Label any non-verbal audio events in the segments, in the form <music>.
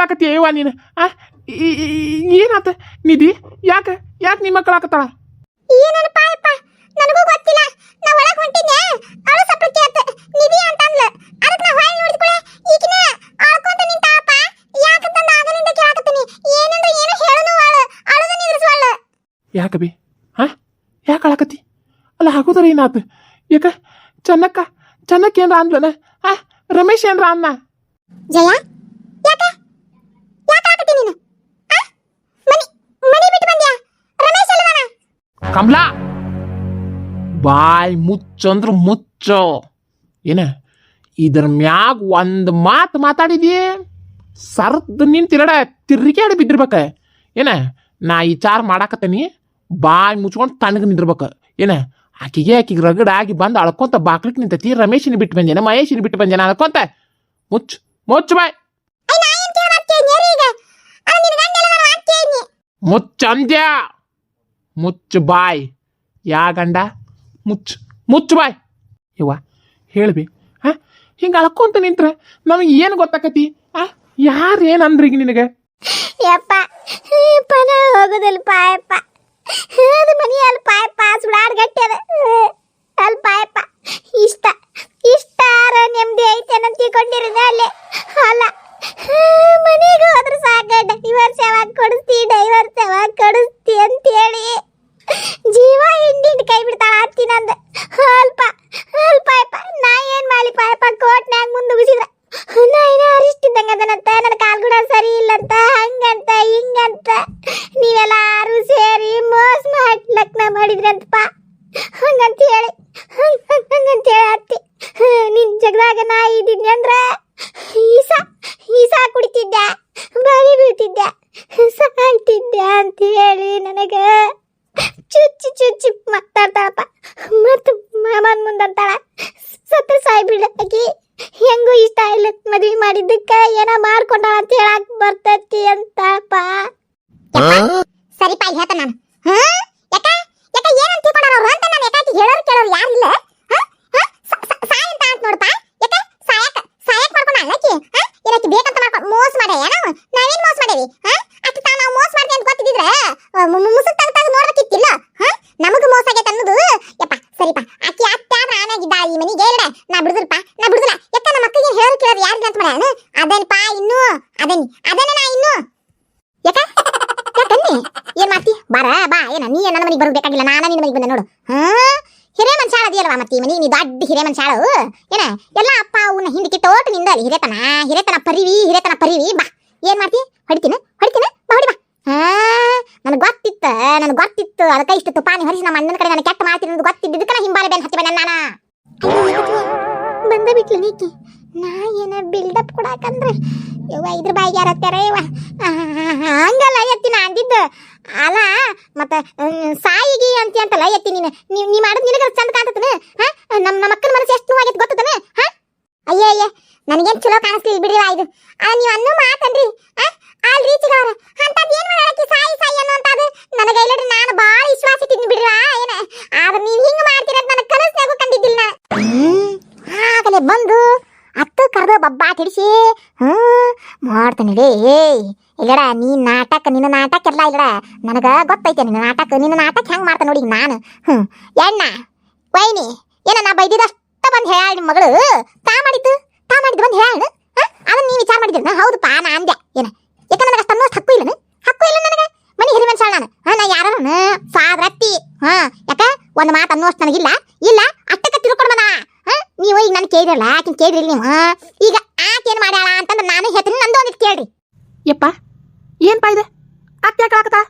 ಯಾಕೆ ಅಯ್ಯವ ನೀನು? ಆ? ಏನಾತ? ನಿಧಿ? ಯಾಕೆ? ಯಾಕೆ ನಿಮ್ಮ ಕಳಕತ್ತಾಳ ಏನಪ್ಪ ಪಾಯಪ್ಪ ನನಗೂ ಗೊತ್ತಿಲ್ಲ. ನಾ ಒಳಗ್ ಹೊಂಟಿದ್ದೆ. ಅವಳು ಸಪ್ಲ ಕೇಳ್ತ ನಿಧಿ ಅಂತ ಅಂದ್ಲು ಅದಕ್ಕೆ ನಾ ಅಳ್ಕೊಂತ ಯಾಕಂತಂದ ಆಗಲಿಂದ ಕೇಳಾಕತ್ತೀನಿ. ಏನಂದ್ರೆ ಏನು ಹೇಳನು ಅವಳು. ಅಳದ ನಿದ್ರಿಸುವಳ. ಯಾಕೆ ಬಿ? ಹಾ ಯಾಕೆ ಕಳಕತ್ತಿ ಅಲ್ಲ ಆಗೋದ್ರ ಏನಾತ? ಯಾಕ? ಚೆನ್ನಕ್ಕ ಚೆನ್ನಕ್ಕ ಏನ್ರ ಅಂದ್ಲನ? ಆ? ರಮೇಶ್ ಏನ್ರ ಅನ್ನ? ಜಯ ಯಾಕ ಯಾಕ ಆಗತ್ತಿ ನೀನು ಆ? ಮನಿ ಮನಿ ಬಿಟ್ಟು ಬಂದ್ಯಾ ರಮೇಶ್ ಅಲ್ಲವನ ಕಮಲಾ ಬಾಯ್ ಅಂದ್ರೆ ಮುಚ್ಚೋ. ಏನ? ಇದ್ರ ಮ್ಯಾಗ ಒಂದು ಮಾತು ಮಾತಾಡಿದ್ಯೆ? ಸರ್ದು ನಿನ್ ನಿಂತಿರಡ ತಿರ್ಗಾಡಿ ಬಿದ್ದಿರ್ಬೇಕ. ಏನ? ನಾ ವಿಚಾರ ಮಾಡಾಕತ್ತೀನಿ ಬಾಯ್ ಮುಚ್ಕೊಂಡು ತಣ್ಣಗೆ ನಿಂದಿರ್ಬೇಕು. ಏನ? ಆಕಿಗೆ ಆಕಿಗೆ ರಗಡಾಗಿ ಬಂದು ಅಳ್ಕೊಂತ ಬಾಕ್ಲಿಕ್ ನಿಂತೈತಿ ರಮೇಶಿನ ಬಿಟ್ಟು ಬಂದೇನ ಮಹೇಶಿನ ಬಿಟ್ಟು ಬಂದೇನ ಅಳ್ಕೊಂತ. ಮುಚ್ಚು ಮುಚ್ಚು ಬಾಯ್. ಐ ಮುಚ್ಚ ಬಾಯ್. ಯಾ ಗಂಡ? ಮುಚ್ಚು. ಮುಚ್ಚು ಬಾಯ್. ಇವ ಹೇಳ್ಬಿ. ಹಾ? ಹಿಂಗೆ ಅಳ್ಕೊಂತ ನಿಂತ್ರೆ ನಮಗೆ ಏನು ಗೊತ್ತಾಕತಿ? ಆ ಯಾರು ಏನು ಅಂದ್ರಿ ಈಗ ನಿನಗೆ? ಯಪ್ಪ ಪನ ಹೋಗೋದಿಲ್ಲ ಪಾಯಪ್ಪ. ಅದು ಮನಿ ಅಲ್ಲಿ ಪಾಯಪ್ಪ ಸುಡಾಡ್ ಗಟ್ಟಿ ಅದ. ಅಲ್ಲಿ ಪಾಯಪ್ಪ, ಇಷ್ಟ, ಇಷ್ಟಾರ ನೆಮ್ಮದಿ ಐತೆ ಅಂತ ತಿಳ್ಕೊಂಡಿರೋದೆ ಅಲ್ಲೇ. ಅಲ್ಲ, ಮನೆಗೆ ಹೋದ್ರೆ ಸಾಕ ಡೈವರ್ಸ್ ಯಾವಾಗ ಕೊಡಿಸ್ತಿ ಡೈವರ್ಸ್ ಯಾವಾಗ ಕೊಡಿಸ್ತಿ ಅಂತೇಳಿ ಜೀವ ಹಿಂಡಿಂಡ್ ಕೈ ಬಿಡ್ತಾಳ ಅತ್ತಿ ನಂದು ಅಲ್ಪ ಅಲ್ಪಾಯಪ್ಪ ನಾ ಏನ್ ಮಾಡಿ ಪಾಯಪ್ಪ ಕೋರ್ಟ್ನ್ಯಾಗ ಮುಂದುಗಿಸಿದ್ರ ನಾ ಏನೋ ಅರಿಸ್ಟ್ ಇದ್ದಂಗ ಅದನಂತ ನನ್ನ ಕಾಲ್ಗುಣ ಸರಿ ಇಲ್ಲಂತ ಹಂಗಂತ ಹಿಂಗಂತ ನೀವೆಲ್ಲಾರು ಸೇರಿ ಮೋಸ ಮಾಡ್ಲಕ್ನ ಮಾಡಿದ್ರಂತಪ್ಪ ಹಂಗಂತ ಹೇಳಿ ಹಂಗ್- ಹಂಗ್- ಹಂಗಂತ ಹೇಳಿ ಅತ್ತಿ ನಿನ್ ಜಗದಾಗ ನಾ ಇದ್ದೀನಿ ಅಂದ್ರ ಈಸ ಈಸ ಕುಡಿತಿದ್ದೆ ಬೀಳ್ತಿದ್ದೆ ಸಾಯ್ತಿದ್ದೆ ಅಂತ ಹೇಳಿ ನನಗೆ ಚುಚ್ಚಿ ಚುಚ್ಚಿ ಮಾತಾಡ್ತಾಳಪ್ಪ. ಮತ್ತು ಮಾಮನ್ ಮುಂದಂತಾಳ. ಸತ್ರ ಸಾಯ್ ಬಿಡಾಕಿ ಹೆಂಗೂ ಇಷ್ಟ ಇಲ್ಲ ಮದ್ವಿ ಮಾಡಿದ್ದಕ್ಕ ಏನ ಮಾಡ್ಕೊಂಡಾಳ ಅಂತ ಹೇಳಕ್ ಬರ್ತೈತಿ ಅಂತಪ್ಪ ಸರಿ ಪಾಯಿ ಹೇಳ್ತ ನಾನು. ಹಾ? ಯಾಕ? ಯಾಕ ಏನಂತ ತಿಳ್ಕೊಂಡಾರ ಅವ್ರು ಅಂತ ನಾನು ಯಾಕಾಕಿ ಹೇಳೋರು ಕೇಳೋರು ಯಾರು ಇಲ್ಲ? ಹಾ? ಹಾ? ಸ- ಸ- ಸಾಯ ಅಂತ ಅಂತ ನೋಡಪ್ಪ. ಯಾಕ? ಸಾಯಕ ಸಾಯಕ್ ಮಾಡ್ಕೊಂಡ ಅಲ್ಲಕಿ ಹಾ? ಏನಕ್ಕೆ ಬೇಕಂತ ಮಾಡ್ಕೊಂಡು ಮೋಸ ಮಾಡ್ಯ ನಾವು ನಾವೇನ್ ಮೋಸ ಮಾಡೇವಿ ಹಾ? ಅಕ್ಕಿ ತಾ ನಾವು ಮೋಸ ಮಾಡ್ದೆ ಅಂತ ಗೊತ್ತಿದ್ರೆ ಮುಸುಕ್ ತಗ ತಗ ನೋಡ್ಬೇಕಿತ್ತಿಲ್ಲ, ಹಾ? ನಮಗ ಮೋಸ ಆಗೈತೆ ಅನ್ನೋದು, ಯಪ್ಪ ಸರಿಪ್ಪ ಅಕ್ಕಿ ಅತ್ತೆ ಆದ್ರೆ ಆನಾಗಿದ್ದ ಈ ಮನಿಗೆ? ಹೇಳ ನಾ ಬಿಡುದಿಲ್ಲಪ್ಪ ನಾ ಬಿಡುದಿಲ್ಲ. ಯಾಕ ನಮ್ಮ ಅಕ್ಕಗೆ ಹೇಳಿ ಕೇಳೋದು ಯಾರಿಗೆ ಅಂತ ಮಾಡ್ಯಾನ ಅದೇನಪ್ಪ ಇನ್ನು ಅದೇನಿ ಅದೇನ ನಾ ಇನ್ನು. ಯಾಕ? ಯಾಕನ್ನಿ ಏನ್ ಮಾಡ್ತಿ? ಬಾರಾ, ಬಾ, ಏನ, ನೀ ನನ್ನ ಮನೆಗೆ ಬರೋದು ಬೇಕಾಗಿಲ್ಲ, ನಾನು ನಿನ್ನ ಮನೆಗೆ ಬಂದೆ ನೋಡು, ಹಾ? ಹಿರೇ ಮನ್ಸಾಳ ಅದಿಯಲ್ವಾ ಮತ್ತೆ ಈ ಮನಿ? ನೀ ದೊಡ್ಡ ಹಿರೇ ಮನ್ಸಾಳು ಏನ? ಎಲ್ಲ ಅಪ್ಪ ಅವನ್ನ ಹಿಂದಕ್ಕೆ ತೋಟ ನಿಂದ ಹಿರೇತನ ಹಿರೇತನ ಪರಿವಿ ಹಿರೇತನ ಪರಿವಿ, ಬಾ. ಏನ್ ಮಾಡ್ತಿ? ಹೊಡಿತೀನಿ ಹೊಡಿತೀನಿ, ಬಾ, ಹೊಡಿ, ಬಾ. ನನಗೆ ಗೊತ್ತಿತ್ತ, ನನಗೆ ಗೊತ್ತಿತ್ತು. ಅದಕ್ಕೆ ಇಷ್ಟು ತುಪಾನಿ ಹೊರಿಸಿ ನಮ್ಮ ಅಣ್ಣನ ಕಡೆ ನಾನು ಕೆಟ್ಟ ಮಾಡ್ತೀನಿ ಅಂತ ಗೊತ್ತಿದ್ದಕ್ಕೆ ನಾ ಹಿಂಬಾಲೆ ಬೆನ್ ಹಚ್ಚಿ ನಾನು. ಬಂದ ಬಿಟ್ಲು ನೀಕಿ ನಾ ಏನ ಬಿಲ್ಡಪ್ ಕೊಡಾಕಂದ್ರೆ ಯವ್ವ, ಇದ್ರ ಬಾಯಿಗೆ ಯಾರತ್ತಾರ ಯವ್ವ? ಹಂಗಲ್ಲ ಎತ್ತಿ ನಾ ಅಂದಿದ್ದು. ಅಲ್ಲ, ಮತ್ತ ಸಾಯಿಗಿ ಅಂತಿ ಅಂತಲ್ಲ, ಎತ್ತಿ ನೀನು. ನೀ ಮಾಡಿದ್ ನಿನಗೆ ಚಂದ ಕಾಣ್ತತನ? ಹಾ ನಮ್ಮ ನಮ್ಮ ಅಕ್ಕನ ಮನಸ್ಸು ಎಷ್ಟು ನೋವಾಗೈತೆ ಗೊತ್ತದನ ಹಾ? ಅಯ್ಯ ನನಗೇನ್ ಚಲೋ ಕಾಣಿಸ್ಲಿಲ್ಲ ಬಿಡ್ರಿ ಇದು ಆ ನೀವು ಅನ್ನೋ ಮಾತನ್ರಿ ಆ ಆಲ್ ರೀಚಿಗವ್ರ ಅಂತದ್ ಏನ್ ಮಾಡಕ್ಕೆ ಸಾಯಿ ಸಾಯಿ ಅನ್ನೋಂತದ್ದು ನನಗೆ ಇಲ್ಲಡ್ರಿ ನಾನು ಬಾಳ ವಿಶ್ವಾಸ ಇಟ್ಟಿದ್ನಿ ಬಿಡ್ರಿ ಏನ ಆದ್ರೆ ನೀವು ಹಿಂಗ ಮಾಡ್ತೀರ ನನಗೆ ಕನಸ್ನಾಗೂ ಕಂಡಿದ್ದಿಲ್ಲ ಆಗಲೇ ಬಂದು ಅತ್ತು ಕರೆದು ಬಬ್ಬಾ ತಿಡಿಸಿ ಹ್ಮ್ ಮಾಡ್ತಾನೆ ಏಯ್ ಇಲ್ಲಡ ನೀ ನಾಟಕ ನಿನ್ನ ನಾಟಕ ಎಲ್ಲ ಇಲ್ಲಡ ನನಗ ಗೊತ್ತೈತೆ ನಿನ್ನ ನಾಟಕ ನಿನ್ನ ನಾಟಕ ಹೆಂಗ್ ಮಾಡ್ತಾ ನೋಡಿ ನಾನು ಹ್ಮ್ ಎಣ್ಣ ವೈನಿ ಏನ ನಾ ಬೈದಿದಷ್ಟ ಬಂದು ಹೇಳ ಮಗಳು ಹೇಳ ಅದನ್ನ ನೀ ವಿಚಾರ ಮಾಡಿದ್ರಿ ಹೌದಪ್ಪ ನಾ ಅಂದೆ. ಏನ? ಯಾಕ ನನಗೆ ಅಷ್ಟು ಅನ್ನೋಷ್ಟು ಹಕ್ಕು ಇಲ್ಲನು? ಹಕ್ಕು ಇಲ್ಲ ನನಗೆ. ಮನೆ ಹಿರಿ ಮನುಷ್ಯ ನಾನು. ಹಾ, ನಾ ಯಾರು ಸಾದ್ರತ್ತಿ ಹಾ, ಯಾಕ? ಒಂದು ಮಾತು ಅನ್ನೋಷ್ಟು ನನಗಿಲ್ಲ. ಇಲ್ಲ ಅಷ್ಟಕ್ಕೆ ತಿಳ್ಕೊಂಡು ಬಂದ ಹಾ, ನೀವು ಈಗ ನಾನು ಕೇಳಿರಲ್ಲ, ಆಕಿನ ಕೇಳಿರಿ ನೀವು? ಈಗ ಆಕೇನು ಮಾಡ್ಯಾಳ ಅಂತಂದ್ರೆ ನಾನು ಹೇಳ್ತೀನಿ, ನಂದು ಒಂದಿಟ್ಟು ಕೇಳ್ರಿ. ಯಪ್ಪ, ಏನ್ಪಾ ಇದೆ? ಅತ್ತೆ ಯಾಕೆ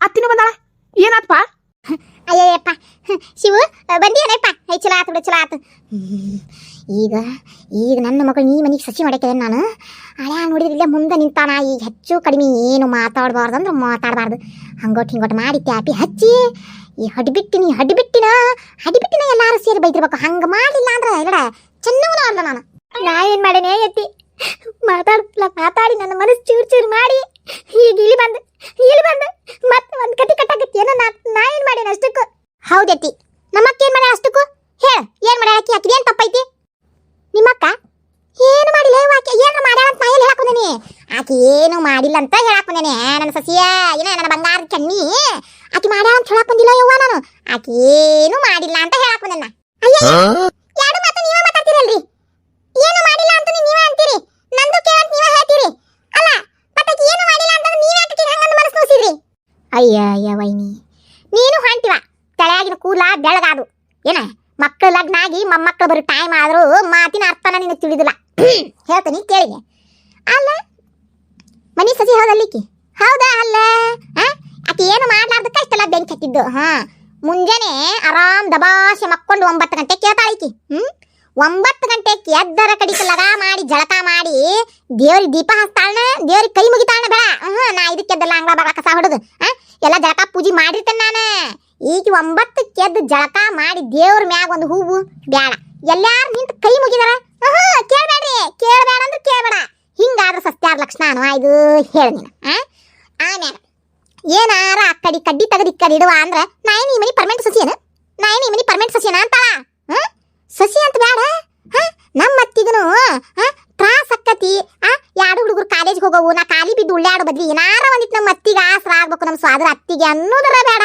ಅತ್ತಿನೂ ಬಂದಾಳ? ಏನಾತ್ಪ? ಅಯ್ಯಯ್ಯಪ್ಪ. ಶಿವು ಬಂದಿಯನಪ್ಪ ಐ ಚಲೋ ಆತು ಬಿಡು, ಚಲೋ ಆತು. ಈಗ ಈಗ ನನ್ನ ಮಗಳು ಈ ಮನೆಗೆ ಸಸಿ ಮಾಡಕ್ಕೆ ನಾನು? ಹಳ್ಯಾ ನೋಡಿದ್ರೆ ಇಲ್ಲೇ ಮುಂದೆ ನಿಂತಾನ, ಈಗ ಹೆಚ್ಚು ಕಡಿಮೆ ಏನು ಮಾತಾಡಬಾರ್ದು ಅಂದ್ರೆ ಮಾತಾಡಬಾರ್ದು. ಹಂಗೋಟ್ ಹಿಂಗೋಟ್ ಮಾಡಿ ಟ್ಯಾಪಿ ಹಚ್ಚಿ, ಈ ಹಡ್ಬಿಟ್ಟಿನಿ ಹಡ್ಬಿಟ್ಟಿನ ಹಡ್ಬಿಟ್ಟಿನ ಎಲ್ಲಾರು ಸೇರಿ ಬೈತಿರ್ಬೇಕು ಹಂಗೆ ಮಾಡಲಿಲ್ಲ ಅಂದ್ರೆ ಎಲ್ಲ ಚೆನ್ನವನ ಅಲ್ಲ ನಾನು. ನಾ ಏನು ಮಾಡೇನೆ ಎತ್ತಿ ಮಾತಾಡ್ತಿಲ್ಲ ಮಾತಾಡಿ, ನನ್ನ ಮನಸ್ಸು ಚೂರು ಚೂರು ಮಾಡಿ, ಈಗ ಇಲ್ಲಿ ಬಂದು. ಇಲ್ಲಿ ಬಂದು ಮತ್ತೆ ಒಂದ್ ಕಟ್ಟಿ ಕಟ್ಟಾಕತ್ತಿ ಏನೋ ನಾ ನಾ ಏನ್ ಮಾಡೇನ ಅಷ್ಟಕ್ಕೂ? ಹೌದೈತಿ ನಮ್ಮಕ್ಕ ಏನ್ ಮಾಡ್ಯಾಳ ಅಷ್ಟಕ್ಕೂ? ಹೇಳ, ಏನ್ ಮಾಡ್ಯಾಳ ಆಕಿ ಆಕಿದ ಏನ್ ತಪ್ಪೈತಿ? ನಿಮ್ಮಕ್ಕ? ಏನು ಮಾಡಿಲ್ಲ ಆಕೆ ಏನು ಮಾಡ್ಯಾಳ ಅಂತ ನಾ ಎಲ್ಲಿ ಹೇಳಕ್ ಬಂದೇನಿ? ಆಕಿ ಏನು ಮಾಡಿಲ್ಲ ಅಂತ ಹೇಳಕ್ ಬಂದೇನಿ. ನನ್ನ ಸಸಿಯ, ಏನ ನನ್ನ ಬಂಗಾರ ಕಣ್ಣಿ. ಆಕಿ ಮಾಡ್ಯಾಳ ಅಂತ ಹೇಳಕ್ ಬಂದಿಲ್ಲ ಯವ್ವ ನಾನು. ಆಕಿ ಏನು ಮಾಡಿಲ್ಲ ಅಂತ ಹೇಳಕ್ ಬಂದೇನ. ಅಯ್ಯ ಎರಡು ಮಾತು ನೀವೇ ಮಾತಾಡ್ತೀರಲ್ರಿ ಏನು ಮಾಡಿಲ್ಲ ಅಂತ ನೀವೇ ಅಂತೀರಿ ನಂದು ಕೇಳಂತ ನೀವೇ ಹೇಳ್ತೀರಿ ಅಲ್ಲ ಮತ್ತೆ ಆಕಿ ಏನು ಮಾಡಿಲ್ಲ ಅಂತ ನೀವೇ ಆಕಿ ಹಂಗಂದು ಮನಸ್ಸು ನೋಸಿದ್ರಿ ಅಯ್ಯ ವೈನಿ. ನೀನು ಹೊಂಟಿವ. ತಲೆಯಾಗಿನ ಕೂಲ ಬೆಳಗಾದು. ಏನ? ಮಕ್ಕಳು ಲಗ್ನ ಆಗಿ ಮೊಮ್ಮಕ್ಕಳು ಬರೋ ಟೈಮ್ ಆದರೂ ಮಾತಿನ ಅರ್ಥನ ನಿನಗೆ ತಿಳಿದಿಲ್ಲ. <clears throat> ಹೇಳ್ತೀನಿ ಕೇಳಿಗೆ ಅಲ್ಲ, ಮನಿ ಸಸಿ ಹೌದಲ್ಲಿಕ್ಕಿ? ಹೌದಾ, ಅಲ್ಲ? ಆಕೆ ಏನು ಮಾಡ್ಲಾರ್ದಕ್ಕ ಇಷ್ಟೆಲ್ಲ ಬೆಂಕಿ ಹತ್ತಿದ್ದು ಹಾ, ಮುಂಜಾನೆ ಆರಾಮ್ ದಬಾಶೆ ಮಕ್ಕೊಂಡು ಒಂಬತ್ತು ಗಂಟೆ ಕೇಳ್ತಾಳಿಕಿ ಹ್ಮ್? ಒಂಬತ್ತು ಗಂಟೆಗೆ ಎದ್ದರ ಕಡಿಕ ಲಗ ಮಾಡಿ, ಜಳಕ ಮಾಡಿ, ದೇವ್ರಿಗೆ ದೀಪ ಹಚ್ತಾಳನ ದೇವ್ರಿಗೆ ಕೈ ಮುಗಿತಾಳನ ಬೇಡ. ಹ್ಞೂ ನಾ ಇದಕ್ಕೆದ್ದಲ್ಲ ಅಂಗಳ ಬಾಗ ಕಸ ಹೊಡೆದು ಎಲ್ಲ ಜಳಕ ಪೂಜೆ ಮಾಡಿರ್ತೇನೆ ನಾನು. ಈಗ ಒಂಬತ್ತು ಕೆದ್ದು ಜಳಕ ಮಾಡಿ ದೇವ್ರ ಮ್ಯಾಗ ಒಂದು ಹೂವು ಬೇಡ ಎಲ್ಲಾರು ನಿಂತು ಕೈ ಮುಗಿದಾರ? ಕೇಳ್ಬೇಡ್ರಿ. ಕೇಳಬೇಡ ಅಂದ್ರೆ ಕೇಳಬೇಡ. ಹಿಂಗಾದ್ರೆ ಸಸ್ತ್ಯಾರ ಲಕ್ಷಣ ಇದು ಹೇಳ ನೀನು ಆ ಆಮ್ಯಾಗ ಏನಾರ ಆ ಕಡಿ ಕಡ್ಡಿ ತೆಗೆದು ಇಕ್ಕಡಿ ಕಡೆ ಇಡುವ ಅಂದ್ರ ನಾ ಏನು ಈ ಮನಿ ಪರ್ಮೆಂಟ್ ಸಸಿಯನ? ನಾ ಏನು ಈ ಮನಿ ಪರ್ಮೆಂಟ್ ಸಸಿಯನ ಅಂತಾಳ? ಹ್ಮ್? ಸಸಿ ಅಂತ ಬೇಡ ನಮ್ಮ ಅತ್ತಿಗನು ತ್ರಾಸ ಅಕ್ಕತಿ ಆ ಎರಡು ಹುಡುಗರು ಕಾಲೇಜ್ ಹೋಗೋವು, ನಾ ಖಾಲಿ ಬಿದ್ದು ಉಳ್ಳಾಡೋ ಬದ್ಲಿ ಏನಾರ ಒಂದಿಟ್ಟು ನಮ್ಮ ಅತ್ತಿಗೆ ಆಸರ ಆಗ್ಬೇಕು ನಮ್ಮ ಸ್ವಾದ್ರ ಅತ್ತಿಗೆ ಅನ್ನೋದರ ಬೇಡ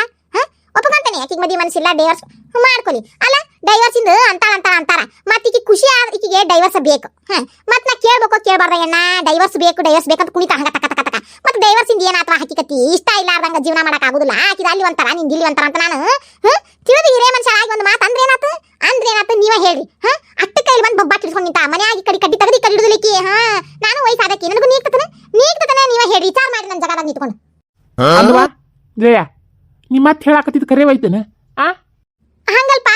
ಒಪ್ಕೊಂತಾನೆ ಆಕಿಗೆ ಮದಿ ಮನಸ್ಸಿಲ್ಲ ಡೇವರ್ಸ್ ಮಾಡ್ಕೊಲಿ. ಅಲ್ಲ ಡೈವರ್ಸ್ ಇಂದ ಅಂತಾಳ ಅಂತಾಳ ಅಂತಾರ. ಮತ್ತೆ ಈಕಿ ಖುಷಿ ಆದ್ರೆ ಈಕಿಗೆ ಡೈವರ್ಸ್ ಬೇಕು. ಹ್ಮ್. ಮತ್ತೆ ನಾ ಕೇಳ್ಬೇಕು ಕೇಳ್ಬಾರ್ದ ಅಣ್ಣ? ಡೈವರ್ಸ್ ಬೇಕು ಡೈವರ್ಸ್ ಬೇಕಂತ ಕುಣಿತ ಹಂಗ ತಕ ತಕ ತಕ. ಮತ್ತೆ ಡೈವರ್ಸ್ ಇಂದ ಏನಾತ್ರ ಹಕ್ಕಿಕತಿ ಇಷ್ಟ ಇಲ್ಲಾರ್ದಂಗ ಜೀವನ ಮಾಡಕ್ ಆಗುದಿಲ್ಲ. ಆಕಿದ ಅಲ್ಲಿ ಒಂಥರ ನಿಂದ ಇಲ್ಲಿ ಒಂಥರ ಅಂತ ನಾನು ಹ ತಿಳಿದು ಹಿರೇ ಮನುಷ್ಯ ಆಗಿ ಒಂದು ಮಾತು ಅಂದ್ರೆ ಏನಾತು? ಅಂದ್ರೆ ಏನಾತು? ನೀವ ಹೇಳ್ರಿ. ಹ ಅಟ್ಟ ಕೈಲಿ ಬಂದು ಬೊಬ್ಬ ಹಿಡ್ಕೊಂಡು ನಿಂತ ಮನೆಯಾಗಿ ಕಡಿ ಕಡೆ ಕಡ್ಡಿ ತಗದಿ ಕಡಿಡುದಿಲಿಕ್ಕಿ ಹ ನಾನು ಹಾ ನಾನು ವಯಸ್ಸಾದಕ್ಕೆ. ನನಗೂ ನೀಗ್ತತನ? ನೀಗ್ತತನ? ನೀವ ಹೇಳಿ ವಿಚಾರ ಮಾಡಿ ನನ್ನ ಜಗದಾಗ ನಿಂತ್ಕೊಂಡು. ಅಲ್ವಾ? ಜಯ ನಿಮ್ಮ ಮತ್ತೆ ಹೇಳಾಕತ್ತಿದ್ದು ಕರೆ ಹೋಯ್ತೇನೆ? ಆ? ಹಂಗಲ್ಪ?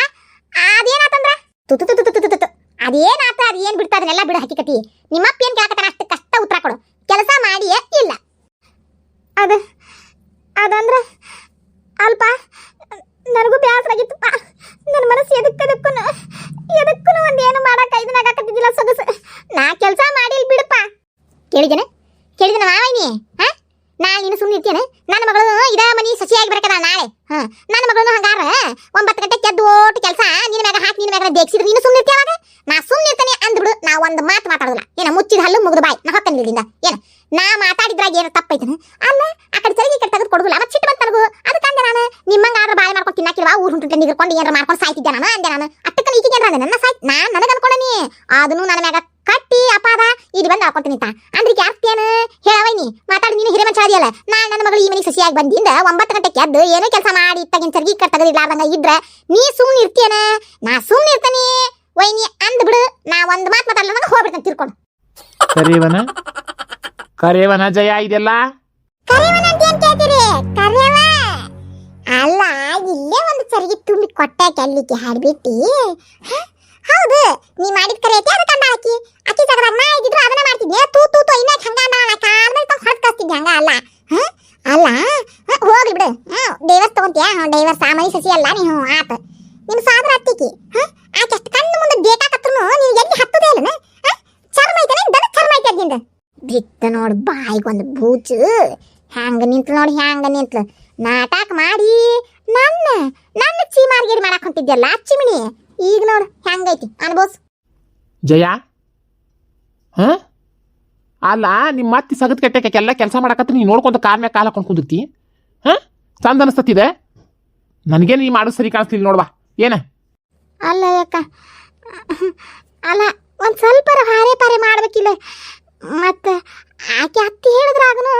ತುತು ತುತು ತುತು ತುತು ಅದೇನಾತ ಅದೇನ್ ಬಿಡ್ತಾ ಅದನ್ನೆಲ್ಲ ಬಿಡು ಹಕ್ಕಿಕತಿ ನಿಮ್ಮಪ್ಪ ಏನ್ ಕೇಳಕತ್ತಾನ? ಅಷ್ಟು ಕಷ್ಟ ಉತ್ತರ ಕೊಡು. ಕೆಲಸ ಮಾಡಿಯೇ ಇಲ್ಲ. ಅದ ಅದಂದ್ರೆ ಅಲ್ಪ ನನಗೂ ಬೇಸರಾಗಿತ್ತಪ್ಪ ನನ್ನ ಮನಸ್ಸು ಎದಕ್ಕದಕ್ಕೂ ಎದಕ್ಕೂ ಒಂದೇನು ಮಾಡಕ್ಕೆ ಇದನ್ನಾಗತ್ತಿದ್ದಿಲ್ಲ ಸೊಗಸು. ನಾ ಕೆಲಸ ಮಾಡಿಲ್ ಬಿಡಪ್ಪ. ಕೇಳಿದ್ದೇನೆ? ಕೇಳಿದನ ಮಾವಿನಿ ಹಾ? ನಾಳೆ ನೀನು ಸುಮ್ಮನೆ ಇರ್ತೇನೆ ನನ್ನ ಮಗಳು ಇದ ಮನಿ ಸಸಿಯಾಗಿ ಬರಕದ ನಾಳೆ ಹಾ ನನ್ನ ಮಗಳನ್ನ ಹಂಗಾರ ಒಂಬತ್ತು ಗಂಟೆ ಎದ್ದು ಓಟ್ ಕೆಲಸ ನಿನ್ನ ಮ್ಯಾಗ ಹಾಕಿ ನಿನ್ನ ಮ್ಯಾಗ ದೇಗ್ಸಿದ್ರೆ ನೀನು ಸುಮ್ಮನೆ ಇರ್ತೀಯ ಅವಾಗ ನಾ ಸುಮ್ಮನೆ ಇರ್ತಾನೆ ಅಂದ್ಬಿಡು ನಾ ಒಂದು ಮಾತು ಮಾತಾಡೋದಿಲ್ಲ ಏನ ಮುಚ್ಚಿದ ಹಲ್ಲು ಮುಗಿದು ಬಾಯ್ ನಾ ಹೊಕ್ಕನ್ ಇಲ್ಲಿಂದ ಏನ ನಾ ಮಾತಾಡಿದ್ರಾಗ ಏನು ತಪ್ಪೈತನ ಅಲ್ಲ ಆ ಕಡೆ ಸರಿಗೆ ಈ ಕಡೆ ತೆಗೆದು ಕೊಡುದಿಲ್ಲ ಮತ್ತೆ ಸಿಟ್ಟು ಬಂತ ನನಗೂ ಅದಕ್ಕೆ ಅಂದೆ ನಾನು ನಿಮ್ಮಂಗ ಆದ್ರೆ ಬಾಳೆ ಮಾಡ್ಕೊಂಡು ತಿನ್ನಕ್ಕಿಲ್ವಾ ಊರು ಹುಂಟು ನಿಗರ್ಕೊಂಡು ಏನಾರ ಮಾಡ್ಕೊಂಡು ಸಾಯ್ತಿದ್ದೆ ನಾನು ಅಂದೆ ನಾನು ಅಟ್ಟಕ್ಕನ ಈಕಿಗೆ ಏನಾರ ನನ್ನ ಸಾಯ್ ನಾ ನನಗೆ ಅನ್ಕೊಂಡನಿ ಅದನ್ನು ನನ್ನ ಮ್ಯಾಗ ಕಟ್ಟಿ ಅಪಾದ ಇಲ್ಲಿ ಬಂದು ಹಾಕೊತೀನಿ ತಾ. ಅಂದ್ರೆ ಏನು? ಹೇಳವೈನಿ ಮಾತಾಡಿ ನೀನು ಹಿರೇಮಂಚ ಅದೆಯಲ್ಲ ನಾನು ನನ್ನ ಮಗಳು ಈ ಮನೆಗೆ ಸಸಿಯಾಗಿ ಬಂದಿಂದ ಒಂಬತ್ತು ಗಂಟೆಗೆ ಎದ್ದು ಏನೋ ಕೆಲಸ ಮಾಡಿ ತಗಿನ ಸರ್ಗಿ ಕಟ್ ತೆಗೆದಿರ್ಲಾರ್ದಂಗ ಇದ್ರೆ ನೀ ಸುಮ್ಮನೆ ಇರ್ತೀಯನ? ನಾ ಸುಮ್ಮನೆ ಇರ್ತಾನೆ. ವೈನಿ ಅಂದ್ಬಿಡು. ನಾ ಒಂದು ಮಾತು ಮಾತಾಡ್ಲಾರ್ದಂಗ ಹೋಗ್ಬಿಡ್ತಾನೆ ತಿರ್ಕೊಂಡು. ಕರೇವನ? ಕರಿವನ ಜಯ ಇದೆಲ್ಲ? ಕರೆಯವನ ಅಂತ ಏನ್ ಕೇಳ್ತೀರಿ? ಕರೆಯವ ಅಲ್ಲ ಇಲ್ಲೇ ಒಂದು ಚರಿಗೆ ತುಂಬಿ ಕೊಟ್ಟೆ ಕೆಲ್ಲಿಕ್ಕೆ ಹಾಡ್ಬಿಟ್ಟಿ? ಹೌದು ನೀ ಮಾಡಿದ ಕರೆ ಐತಿ ಅದಕ್ಕೆ ಅಂದ ಆಕಿ ಆಕಿ ಜಗದಾಗ ನಾ ಇದ್ದಿದ್ರು ಅದನ್ನ ಮಾಡ್ತಿದ್ದೆ ತೂ ತೂ ತೂ ಇನ್ನ ಹಂಗ ಅಂದ ನಾ ಕಾಲ್ ಮೇಲೆ ತಂದು ಹೊರಗೆ ಕಳಿಸ್ತಿದ್ದೆ ಹಂಗ ಅಲ್ಲ ಹ? ಅಲ್ಲ ಹ, ಹೋಗ್ಲಿ ಬಿಡು ಡೈವರ್ಸ್ ತಗೊಂತೀಯ ಡೈವರ್ಸ್ ಆ ಮೈ ಸಸಿ ಅಲ್ಲ ನೀ ಹ್ಞೂ ಆತ ನಿಮ್ ಸಾದ್ರ ಅತ್ತಿಕಿ ಹ? ಆಕೆ ಅಷ್ಟು ಕಣ್ಣು ಮುಂದೆ ಬೇಕಾಕತ್ರು ನೀನು ಎಲ್ಲಿ ಹತ್ತದೇ ಇಲ್ಲ ಚರ್ಮ ಐತನೆ ದನ ಚರ್ಮ ಐತೆ ಅದ್ದಿಂದ ಬಿತ್ತ ಬಾಯಿಗೊಂದು ಬೂಚು. ಹ್ಯಾಂಗ ನಿಂತ್ಲು ನೋಡಿ ಹ್ಯಾಂಗ ನಿಂತ್ಲು. ನಾಟಕ ಮಾಡಿ ನನ್ನ ನನ್ನ ಚೀಮಾರ್ಗೇರಿ ಮಾಡಕ್ ಹೊಂಟಿದ್ಯಲ್ಲ ಚಿಮಿಣಿ ಈಗ ನೋಡು ಹ್ಯಾಂಗೈತಿ ಅನ್ಬೋಸ್. ಜಯ? ಹಾ? ಅಲ್ಲ ನಿಮ್ಮ ಮತ್ತೆ ಸಗದ್ ಕಟ್ಟಕ್ಕೆ ಎಲ್ಲ ಕೆಲಸ ಮಾಡಕತ್ತ ನೀ ನೋಡ್ಕೊಂತ ಕಾಲ್ ಮ್ಯಾಗ ಕಾಲ ಹಾಕೊಂಡು ಕುಂದಿರ್ತಿ. ಹಾಂ? ಚಂದ ಅನಿಸ್ತತ್ತಿದೆ ನನಗೇನು ನೀ ಮಾಡೋ ಸರಿ ಕಾಣಿಸ್ಲಿಲ್ಲ ನೋಡ್ವಾ. ಏನ? ಅಲ್ಲ ಯಾಕ? ಅಲ್ಲ ಒಂದು ಸ್ವಲ್ಪ ಹಾರೆ ಪಾರೆ ಮಾಡ್ಬೇಕಿಲ್ಲ. ಮತ್ತ ಆಕೆ ಅತ್ತಿ ಹೇಳಿದ್ರಾಗನು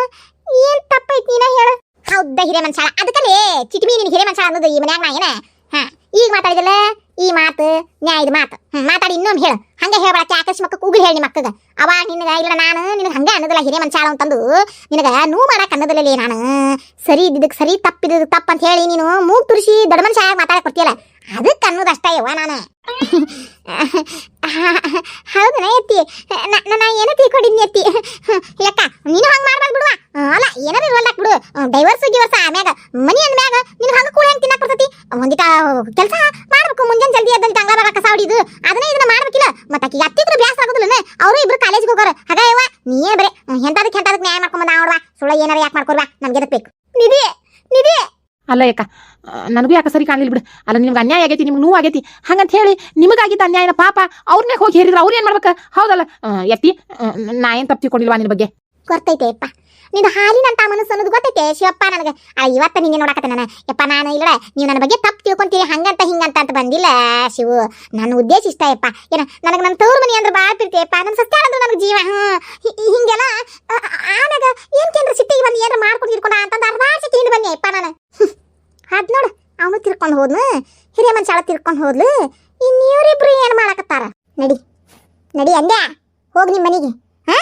ಏನ್ ತಪ್ಪೈತಿ ನೀನ ಹೇಳ. ಹೌದ ಹಿರೇ ಮನ್ಸಾಳ ಅದಕ್ಕಲೇ ಚಿಟಿಮಿ ನಿನ್ ಹಿರೇ ಮನ್ಸಾಳ ಅನ್ನೋದು ಈ ಮನ್ಯಾಗ ನಾ ಏನ? ಹಾ, ಈಗ ಮಾತಾಡಿದಲ್ಲ, ಈ ಮಾತು, ನ್ಯಾಯದ ಮಾತು. ಹ್ಮ್, ಮಾತಾಡಿ ಇನ್ನೊಮ್ಮೆ ಹೇಳು. ಹಂಗೆ ಆಕಸ್ ಮಕ್ಕ ಉಗುಳಿ ಹೇಳಿ ಮಕ್ಕಗ ಅವಾಗ ನಿನಗ ಇಲ್ಲ ನಾನು ನಿನಗೆ ಹಂಗ ಅನ್ನೋದಿಲ್ಲ ಹಿರೇ ಮನ್ಸಾಳ ಅಂತಂದು. ನಿನಗ ನೂ ಮಾಡಕ್ ಅನ್ನೋದಿಲ್ಲ ನಾನು. ಸರಿ ಇದ್ದಿದ್ದಕ್ಕೆ ಸರಿ ತಪ್ಪಿದ್ದಕ್ಕೆ ತಪ್ಪು ಅಂತ ಹೇಳಿ ನೀನು ಮೂಗ್ ತುರಿಸಿ ದೊಡ್ಡ ಮನುಷ್ಯ ಆಗಿ ಮಾತಾಡಕ್ ಕೊಡ್ತೀಯಲ್ಲ ಅದಕ್ಕೆ ಅನ್ನೋದಷ್ಟೇ ಯವ್ವ ನಾನು. <laughs> ಹೌದನ ಎತ್ತಿ ನಾ ಏನೋ ತಿಳ್ಕೊಂಡಿದ್ನಿ ಎತ್ತಿ <laughs> ಯಾಕ, ನೀನು ಹಂಗೆ ಮಾಡ್ಬಾರ್ದು ಬಿಡುವ? ಅಲ್ಲ, ಏನಾರ ಹಾಕ್ ಬಿಡು. ಡೈವರ್ಸ್ ಗಿವರ್ಸ್ ಆಮ್ಯಾಗ ಮನಿ ಅಂದ್ಮ್ಯಾಗ ನಿನ್ ಹಂಗ ಕೂಡ ಹೆಂಗ್ ತಿನ್ನಕ್ ಬರ್ತೈತಿ. ಒಂದಿಟ ಕೆಲಸ ಮಾಡ್ಬೇಕು, ಮುಂಜಾನೆ ಜಲ್ದಿ ಎದ್ದಲ್ಲಿ ತಂಗಳ ಬರ ಕಸ ಹೊಡಿದು. ಅದನ್ನ ಇದನ್ನ ಮಾಡ್ಬೇಕಿಲ್ಲ. ಮತ್ತೆ ಆಕಿಗೆ ಅತ್ತಿದ್ರು ಬ್ಯಾಸ ಆಗೋದಿಲ್ಲ ಅವರು ಇಬ್ರು ಕಾಲೇಜ್ಗೆ ಹೋಗೋರು. ಹಾಗ ಯವ್ವ, ನೀ ಏನ್ ಬರೇ? ಎಂತದಕ್ಕೆ ಎಂತದಕ್ಕೆ ನ್ಯಾಯ ಮಾಡ್ಕೊಂಬಂದ ನೋಡ್ವಾ. ಸುಳ್ಳ ಏನಾರ ಯಾಕೆ ಮಾಡ್ಕೊಡ್ವಾ ನಮ್ಗೆ ಎದಕ್ ಬೇಕು? ನಿಧಿ ನಿಧಿ! ಅಲ್ಲ ಯಾಕ? ನನಗೂ ಯಾಕೆ ಸರಿ ಕಾಣಲಿಲ್ಲ ಬಿಡು. ಅಲ್ಲ ನಿಮ್ಗೆ ಅನ್ಯಾಯ ಆಗೈತಿ, ನಿಮ್ಗೆ ನೋವು ಆಗೈತಿ. ಹಂಗಂತ ಹೇಳಿ ನಿಮಗಾಗಿದ್ದ ಅನ್ಯಾಯನ ಪಾಪ ಅವ್ರನ್ನೇ ಹೋಗಿ ಹೇರಿದ್ರೆ ಅವ್ರು ಏನು ಮಾಡ್ಬೇಕು? ಹೌದಲ್ಲ? ಎತ್ತಿ ನಾ ಏನು ತಪ್ಪಿ ತಿಳ್ಕೊಂಡಿಲ್ವಾ ನಿನ್ನ ಬಗ್ಗೆ? ಗೊತ್ತೈತೆ ಯಪ್ಪ. ನಿಂದು ಹಾಲಿನಂತ ಮನಸ್ಸು ಅನ್ನೋದು ಗೊತ್ತೈತೆ ಶಿವಪ್ಪ ನನಗೆ. ಆ ಇವತ್ತ ನಿಂಗೆ ನೋಡಕತ್ತೆ ನಾನು. ಯಪ್ಪ, ನಾನು ಇಲ್ಲ ನೀವು ನನ್ನ ಬಗ್ಗೆ ತಪ್ಪು ತಿಳ್ಕೊಂತೀರಿ, ಹಂಗಂತ ಹಿಂಗಂತ ಅಂತ ಬಂದಿಲ್ಲ ಶಿವು. ನನ್ನ ಉದ್ದೇಶ ಇಷ್ಟ ಯಪ್ಪ. ಏನ, ನನಗೆ ನನ್ನ ತವ್ರ ಮನೆ ಅಂದ್ರೆ ಭಾಳ ಪ್ರೀತಿಯಪ್ಪ ನನ್ನ ಸತ್ಯ ಅಂದ್ರೆ ನನಗೆ ಜೀವ. ಹಿಂಗೆಲ್ಲ ಆಮ್ಯಾಗ ಏನ್ ಕೇಂದ್ರ ಸಿಟ್ಟಿಗೆ ಬಂದು ಏನಾರ ಮಾಡ್ಕೊಂಡು ಇರ್ಕೊಂಡ ಅಂತಂದ್ರೆ ಅರ್ಧ ಸಿಟ್ಟಿ ಹಿಂದೆ ಬನ್ನಿ ಯಪ್ಪ ನಾನು. ಅದ್ ನೋಡು, ಅವನು ತಿರ್ಕೊಂಡು ಹೋದ್ನು, ಹಿರಿಯ ಮನುಷ್ಯ ತಿರ್ಕೊಂಡು ಹೋದ್ಲು ಇನ್ನು ಇವರಿಬ್ರು ಏನು ಮಾಡಕತ್ತಾರ? ನಡಿ ನಡಿ ಅಂದ್ಯಾ? ಹೋಗಿ ನಿಮ್ಮ ಮನೆಗೆ, ಹಾ?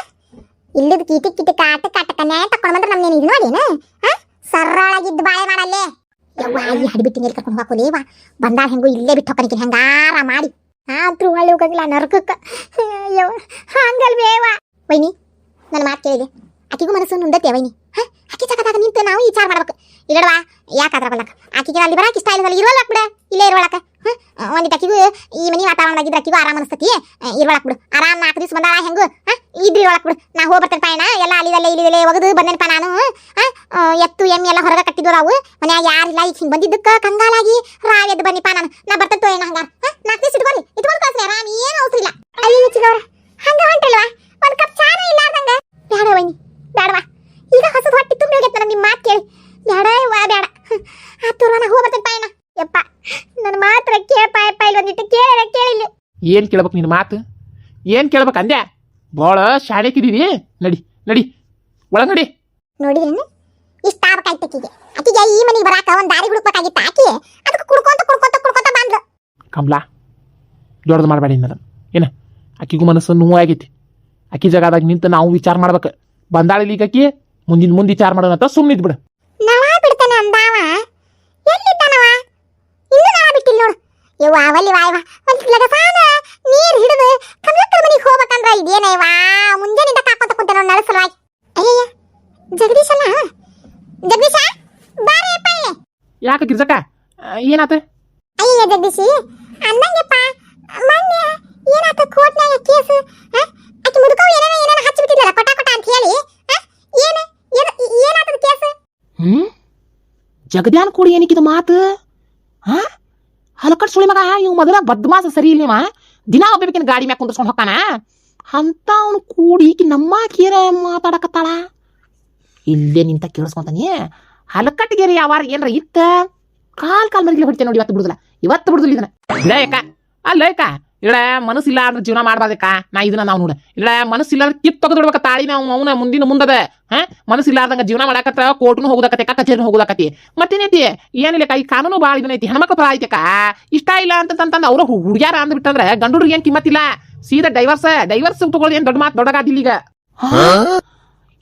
ಇಲ್ಲದ ಕೀಟಿ ಕೀಟಿ ಕಾಟ ಕಾಟಕನ್ನೇ ತಕೊಂಡ್ ಬಂದ್ರೆ ನಮ್ಗೆ ಇದು ನೋಡಿನ ಸರಳಾಗಿದ್ದು ಬಾಳೆ ಮಾಡಲ್ಲೇ? ಯವ್ವ, ಈ ಹಡಿಬಿಟ್ಟು ನೀರು ಕರ್ಕೊಂಡು ವಾ. ಬಂದಾಗ ಹೆಂಗು ಇಲ್ಲೇ ಬಿಟ್ಟು ಹೋಗನಿಕೆ ಹೆಂಗಾರ ಮಾಡಿ. ಆದ್ರೂ ಒಳ್ಳೆ ಹೋಗಂಗಿಲ್ಲ, ನರಕಕ್ಕ. ಯವ್ವ ಹಂಗಲ್ವೇವ ವೈನಿ ನನ್ನ ಮಾತು ಕೇಳಿದೆ. ಆಕಿಗೂ ಮನಸ್ಸು ನುಂದತ್ತೆ, ವೈನಿ. ಹಾ ಆಕಿ ಚಕದಾಗ ನಿಂತು ನಾವು ವಿಚಾರ ಮಾಡ್ಬೇಕು. ಇಲ್ಲಡವಾ ಯಾಕಾದ್ರ ಬಲ್ಲಕ ಆಕಿಗೆ ಅಲ್ಲಿ ಬರಾಕ ಇಷ್ಟ ಇಲ್ಲ ಇರೋಲಕ್ ಬಿಡ, ಇಲ್ಲೇ ಇರೋಳಕ ಒಂದಿಟ್ಟು ಆಕಿಗೂ ಈ ಮನಿ ವಾತಾವರಣದಾಗಿದ್ರೆ ಆಕಿಗೂ ಆರಾಮ ಅನಿಸ್ತತಿ ಇರೋಳಕ್ ಬಿಡು. ಆರಾಮ ನಾಲ್ಕು ದಿವಸ ಬಂದಾಳ ಹೆಂಗು ಇದ್ರಿ ಒಳಕ್ ಬಿಡು. ನಾ ಹೋಗ್ಬರ್ತೇನೆ ಪಾಯಣ ಎಲ್ಲ ಅಲ್ಲಿದಲ್ಲೇ ಇಲ್ಲಿದಲ್ಲೇ ಒಗದು ಬಂದೇನಪ್ಪ ನಾನು ಎತ್ತು, ಎಮ್ಮೆ ಎಲ್ಲ ಹೊರಗೆ ಕಟ್ಟಿದ್ವು ನಾವು ಮನ್ಯಾಗ ಯಾರಿಲ್ಲ ಈಗ ಹಿಂಗೆ ಬಂದಿದ್ದಕ್ಕ ಕಂಗಾಲಾಗಿ. ರಾವ್ ಎದ್ದು ಬನ್ನಿಪ್ಪ ನಾನು. ನಾ ಬರ್ತೇನೆ ತೋಯ್ ಹಂಗಾರ ನಾಲ್ಕು ದಿವಸ ಇಟ್ಕೊಳ್ಳಿ ಇಟ್ಕೊಂಡು ಕಳ್ಸಿ ಆರಾಮ್, ಏನು ಅವಸರ ಇಲ್ಲ. ಅಯ್ಯೋ ಚಿಗವ್ರ ಹಂಗ ಹೊಂಟ್ರಲ್ವಾ ಒಂದ್ ಕಪ್ ಚಾನ ಇಲ್ಲಾರ್ದಂಗ ಬೇಡ ವೈನಿ ಬೇಡವಾ ಈಗ ಹೊಸದು ಹೊಟ್ಟಿ ತುಂಬಿ ಹೋಗೈತೆ ನನಗೆ ನಿಮ್ಮ ಮಾತು ಕೇಳಿ ಬೇಡ ವಾ ಬೇಡ ಆತುರ್ವ ನಾ ಹೋಗಿ ಬರ್ತೇನೆ ಪಾಯಣ ಯಪ್ಪ ನನ್ನ ಮಾತ್ರ ಕೇಳಪ್ಪ ಯಪ್ಪ ಇಲ್ಲಿ ಒಂದಿಟ್ಟು ಕೇಳ ಕೇಳಿಲ್ಲ ಏನು ಕೇಳ್ಬೇಕು ನಿನ್ನ ಮಾತು? ಏನು ಕೇಳ್ಬೇಕು ಅಂದ್ಯಾ ಭಾಳ ಶಾಣೆಕಿದೀವಿ ನಡಿ ನಡಿ. ಒಳಗೆ ನಡಿ. ನೋಡಿದ್ರೇನು ಇಷ್ಟ ಆಗ್ಬೇಕಾಯ್ತು ಆಕಿಗೆ. ಈ ಮನೆಗೆ ಬರಾಕ ಒಂದ್ ದಾರಿ ಹುಡುಕ್ಬೇಕಾಗಿತ್ತ ಆಕಿ? ಅದಕ್ಕೆ ಕುಡ್ಕೊಂತ ಕುಡ್ಕೊಂತ ಕುಡ್ಕೊಂತ ಬಂದ್ಲು. ಕಮಲಾ ದೊಡ್ಡದು ಮಾಡಬೇಡಿ ನನ್ನ ಏನ? ಆಕಿಗೂ ಮನಸ್ಸು ನೋವು ಆಗೈತಿ ಆಕಿ ಜಾಗದಾಗ ನಿಂತು ನಾವು ವಿಚಾರ ಮಾಡ್ಬೇಕು. ಬಂದಾಳಿಲ್ಲ ಈಗ ಆಕಿ? ಮುಂದಿನ ಮುಂದೆ ವಿಚಾರ ಮಾಡೋಣ ಅಂತ ಸುಮ್ಮನೆ ಇದ್ಬಿಡು. ನವ ಬಿಡ್ತಾನೆ ಅಂದಾವ. ಎಲ್ಲಿದ್ದಾನವ? ಇನ್ನು ನವ ಬಿಟ್ಟಿಲ್ಲ ನೋಡು. ಯವ್ವ ಅವಲ್ಲಿ ವಾಯವ ಒಂದ್ ಲಗಸಾನ. ನೀರ್ ಹಿಡಿದು ಕಮಲಕ್ಕನ ಮನೆಗೆ ಹೋಗ್ಬೇಕಂದ್ರ ಇದೇನಯ್ಯವ ಮುಂಜಾನಿಂದ ಕಾಕೊಂತ ಕುಂತ ನೋಡಿ ನಡೆಸಲವಾಗಿ ಅಯ್ಯಯ್ಯ ಜಗದೀಶ್ ಅಲ್ಲ? ಜಗದೀಶ ಬಾರಪ್ಪ ಯಾಕೆ ಗಿರ್ಜಕ್ಕ? ಏನಾತ? ಅಯ್ಯಯ್ಯ ಜಗದೀಶಿ ಅನ್ನಂಗಪ್ಪ ಮೊನ್ನೆ ಏನಾತ ಕೋರ್ಟ್ನಾಗ ಕೇಸ್ ಆಕಿ ಮುದುಕವ್ ಏನೇನ ಏನೇನ ಹಚ್ಚಿಬಿಟ್ಟಿದ್ಲಲ್ಲ ಕೊಟ ಕೊಟ ಅಂತ ಹೇಳಿ ಏನು ಏನ ಏನ- ಏನಾತದ ಕೇಸ್? ಹ್ಞೂ ಜಗದ್ಯಾನ್ ಕೂಡಿ ಏನಕ್ಕಿದ ಮಾತು? ಹಾ ಹಲಕಟ್ ಸುಳಿ ಮಗ ಇವ್ ಮೊದಲ ಬದ್ಮಾಸ ಸರಿ ಇಲ್ಲಿವ? ದಿನ ಒಬ್ಬಬೇಕಿನ ಗಾಡಿ ಮ್ಯಾಗ ಕುಂದ್ರಸ್ಕೊಂಡು ಹೋಗ್ತಾನ ಅಂತ ಅವನು ಕೂಡಿ ಈಕಿ ನಮ್ಮ ಕೀರ ಮಾತಾಡಕತ್ತಾಳ ಇಲ್ಲೇ ನಿಂತ ಕೇಳಿಸ್ಕೊಂತಾನೆ ಹಲಕಟ್ಟಿಗೆರಿ ಯಾವಾರ ಏನ್ರ ಇತ್ತ ಕಾಲ್ ಕಾಲ್ ಮರಿಲಿ ಹೊಡಿತೇನೆ ನೋಡಿ ಇವತ್ತು ಬಿಡುದಿಲ್ಲ ಇವತ್ತು ಬಿಡುದಿಲ್ಲ ಇದನ್ನ ಅಲ್ಲ ಯಾಕ ಇಲ್ಲ ಮನಸ್ಸಿಲ್ಲ ಅಂದ್ರೆ ಜೀವನ ಮಾಡ್ಬಾರ್ದಕ್ಕ? ನಾ ಇದನ್ನ ನಾವು ನೋಡ. ಇಲ್ಲ ಮನಸ್ಸಿಲ್ಲ ಅಂದ್ರೆ ಕಿತ್ ತೆಗೆದಿಡ್ಬೇಕ ತಾಳಿ ನಾವು ಅವನ ಮುಂದಿನ ಮುಂದದ. ಹಾ? ಮನಸ್ಸಿಲ್ಲಾರ್ದಂಗ ಜೀವನ ಮಾಡಾಕತ್ತ ಕೋರ್ಟ್ನು ಹೋಗುದಕತಿ ಕಚೇರಿ ಹೋಗುದಕತಿ. ಮತ್ತೇನೈತಿ? ಏನಿಲ್ಲ ಈ ಕಾನೂನು ಭಾಳ ಇದನ್ನೈತಿ ಹೆಣ್ಮಕ್ಳ ಪರ ಐತಕ್ಕ ಇಷ್ಟ ಇಲ್ಲ ಅಂತಂತಂದ ಅವ್ರ ಹುಡುಗ್ಯಾರ ಅಂದ್ಬಿಟ್ಟಂದ್ರೆ ಹುಡುಗಿ ಏನ್ ಕಿಮ್ಮತ್ತಿಲ್ಲ ಸೀದಾ ಡೈವರ್ಸ್ ಡೈವರ್ಸ್ ತಗೊಳ್ಳೋದು ಏನ್ ದೊಡ್ಡ ಮಾತು ದೊಡ್ಡಗಾದಿಲ್ಲ ಈಗ.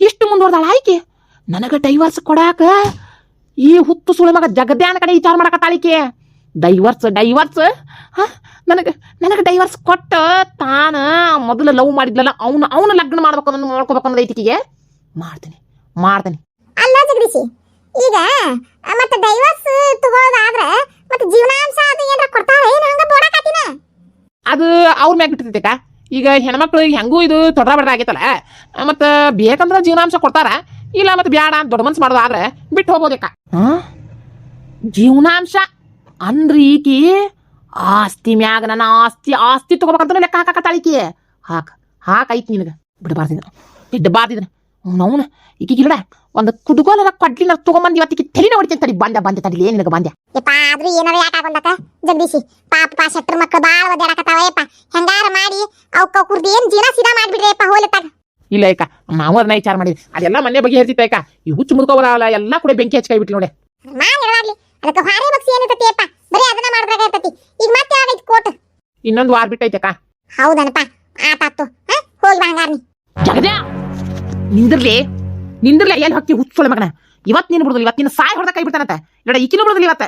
ಇಷ್ಟು ಮುಂದುವರ್ದಾಳ ಆಯ್ಕೆ? ನನಗ ಡೈವರ್ಸ್ ಕೊಡಾಕ ಈ ಹುತ್ತು ಸುಳಿ ಮಗ ಜಗದ್ಯಾನ ಕಡೆ ವಿಚಾರ ಮಾಡಕತ್ತಾಳಿಕೆ ಡೈವರ್ಸ್ ಡೈವರ್ಸ್ ನನಗೆ ನನಗೆ ಡೈವರ್ಸ್ ಕೊಟ್ಟ ತಾನ ಮೊದಲು ಲವ್ ಮಾಡಿದ್ಲಲ್ಲ ಅವನು ಅವನು ಲಗ್ನ ಮಾಡ್ಬೇಕು ಅನ್ನೋ ನೋಡ್ಕೋಬೇಕು ಅನ್ನೋದು ಐತಿಕಿಗೆ ಮಾಡ್ತೀನಿ ಮಾಡ್ತೀನಿ. ಅಲ್ಲ ಜಗದೀಶಿ ಈಗ ಮತ್ತೆ ಡೈವರ್ಸ್ ತಗೊಳ್ಳೋದಾದ್ರೆ ಮತ್ತೆ ಜೀವನಾಂಶ ಅದು ಏನಾರ ಕೊಡ್ತಾರೆ ಏನು ಹಂಗ ಬೋಡಾಕತ್ತಿನ ಅದು ಅವ್ರ ಮ್ಯಾಗ ಬಿಟ್ಟಿರ್ತೈತಕ್ಕ ಈಗ ಹೆಣ್ಮಕ್ಳು ಹೆಂಗೂ ಇದು ತೊಡ್ರ ಬಡ್ರ ಆಗೈತಲ್ಲ. ಮತ್ತು ಬೇಕಂದ್ರೆ ಜೀವನಾಂಶ ಕೊಡ್ತಾರ ಇಲ್ಲ ಮತ್ತೆ ಬ್ಯಾಡ ಅಂತ ದೊಡ್ಡ ಮನ್ಸು ಮಾಡೋದಾದ್ರೆ ಬಿಟ್ಟು ಹೋಗ್ಬೋದಕ್ಕ? ಜೀವನಾಂಶ ಅಂದ್ರೀಕಿ ಈಕಿ. ಆಸ್ತಿ ಮ್ಯಾಗ ನನ್ನ ಆಸ್ತಿ ಆಸ್ತಿ ತಗೋಬೇಕಂತ ಲೆಕ್ಕ ಹಾಕಾಕತ್ತಾಳಿಕಿ ಹಾಕ ಹಾಕೈತಿ ನಿನಗ. ಬಿಡಬಾರ್ದಿದ್ರ. ಬಿಡಬಾರ್ದಿದ್ರ. ಅವನ ಈಗೀಗ ಇಲ್ಲ ಒಂದು ಕುದುಗೋಲರ ಕೊಡ್ಲಿನ ತಗೊಂಬಂದು ಇವತ್ತಿಗೆ ತಲೆನ ಹೊಡಿತೇನೆ ತಡಿ. ಬಂದ ಬಂದೆ ತಡಿ ಏನ್ ನಿನಗೆ ಬಂದೆ ಯಪ್ಪ ಆದ್ರೂ ಏನಾರ ಯಾಕೆ ಬಂದಕ ಜಗದೀಶಿ ಪಾಪ ಪಾ ಶೆಟ್ರ ಮಕ್ಕಳು ಬಾಳ ಒದ್ದಾಡಕತ್ತಾವ ಯಪ್ಪ. ಹೆಂಗಾರ ಮಾಡಿ ಅವಕ್ಕ ಕುರ್ದು ಏನ್ ಜೀವನ ಸೀದಾ ಮಾಡಿಬಿಡ್ರಿ ಯಪ್ಪ ಹೋಲತ್ತಾಗ. ಇಲ್ಲ ಐಕ ನಾವು ಅದನ್ನ ವಿಚಾರ ಮಾಡಿದ್ವಿ ಅದೆಲ್ಲ ಮನೆ ಬಗ್ಗೆ ಹೇಳ್ತಿತ್ತ ಅಕ್ಕ ಈ ಹುಚ್ಚು ಮುದ್ಕೋಬರಲ್ಲ ಎಲ್ಲ ಕೂಡ ಬೆಂಕಿ ಹಚ್ಕೈ ಬಿಟ್ಟು ನೋಡಿ. ನಾನ್ ಇರಲಾಗ್ಲಿ ಅದಕ್ಕೆ ಹಾರೆ ಬಗ್ಸಿ ಏನಿರ್ತತಿ ಯಪ್ಪ. ಬರೀ ಅದನ್ನ ಮಾಡಿದ್ರಾಗ ಇರ್ತತಿ ಈಗ ಮತ್ತೆ ಯಾವಾಗ ಕೋಟ್? ಇನ್ನೊಂದು ವಾರ ಬಿಟ್ಟೈತಕ್ಕ. ಹೌದನಪ್ಪ. ಆತಾತು ಹಾ? ಹೋಗಿ ಬಂಗಾರ ನೀ. ಜಗದ್ಯಾ ನಿಂದಿರ್ಲಿ ನಿಂದಿರ್ಲಿ ಎಲ್ಲಿ ಹೊಕ್ಕಿ ಹುಚ್ಚೊಳೆ ಮಗನ? ಇವತ್ತು ನೀನು ಬಿಡುದಿಲ್ಲ ಇವತ್ತಿನ ಸಾಯಿ ಹೊಡೆದ ಕೈ ಬಿಡ್ತಾನಂತ. ಇಲ್ಲ ಈಕಿನೂ ಬಿಡುದಿಲ್ಲ ಇವತ್ತ.